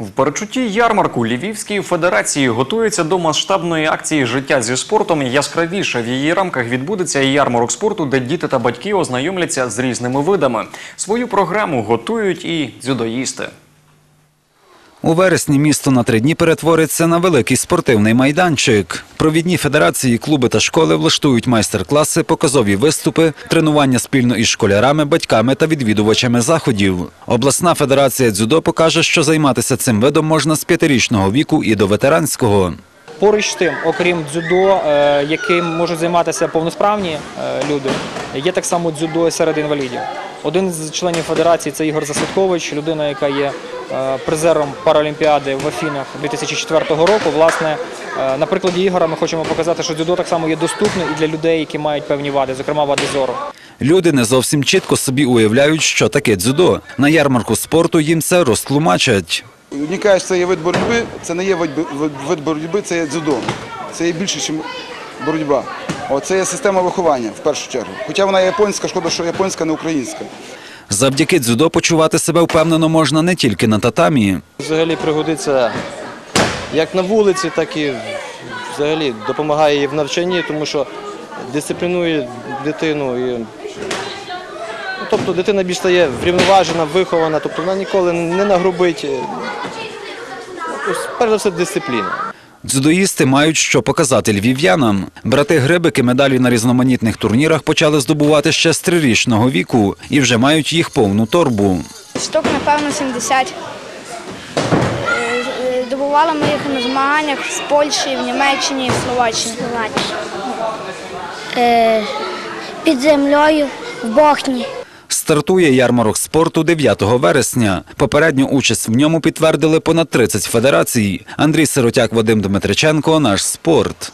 В перечутті ярмарку Львівської федерації готується до масштабної акції Життя зі спортом. Яскравіше в її рамках відбудеться ярмарок спорту, де діти та батьки ознайомляться з різними видами. Свою програму готують і дзюдоїсти. У вересні місто на три дні перетвориться на великий спортивний майданчик. Провідні федерації, клуби та школи влаштують майстер-класи, показові виступи, тренування спільно із школярами, батьками та відвідувачами заходів. Обласна федерація дзюдо покаже, що займатися цим видом можна з п'ятирічного віку і до ветеранського. Поруч тим, окрім дзюдо, е, яким можуть займатися повносправні е, люди, є так само дзюдо серед інвалідів. Один з членів федерації це Ігор Засадкович, людина, яка є призером Паралімпіади в Афінах 2004 року. Власне, е, на прикладі Ігора ми хочемо показати, що дзюдо так само є доступне і для людей, які мають певні вади, зокрема вади зору. Люди не зовсім чітко собі уявляють, що таке дзюдо. На ярмарку спорту їм це розтлумачать. Мені кажуть, це є вид боротьби, це не є вид боротьби, це є дзюдо. Це є більше, ніж боротьба. О, це є система виховання в першу чергу. Хоча вона японська, шкода, що японська, не українська. Завдяки дзюдо почувати себе впевнено можна не тільки на татамі. Взагалі пригодиться як на вулиці, так і взагалі допомагає і в навчанні, тому що дисциплінує дитину. І, ну, тобто дитина більш стає врівноважена, вихована, тобто вона ніколи не нагрубить. Перш за все, дисципліна. Дзюдоїсти мають що показати львів'янам. Брати Грибики медалі на різноманітних турнірах почали здобувати ще з трирічного віку і вже мають їх повну торбу. Штук, напевно, 70. Е, е, Добували ми їх на змаганнях в Польщі, в Німеччині, в Словаччині. е, під землею в Бохні. Стартує ярмарок спорту 9 вересня. Попередню участь в ньому підтвердили понад 30 федерацій. Андрій Сиротяк, Вадим Дмитриченко, наш спорт.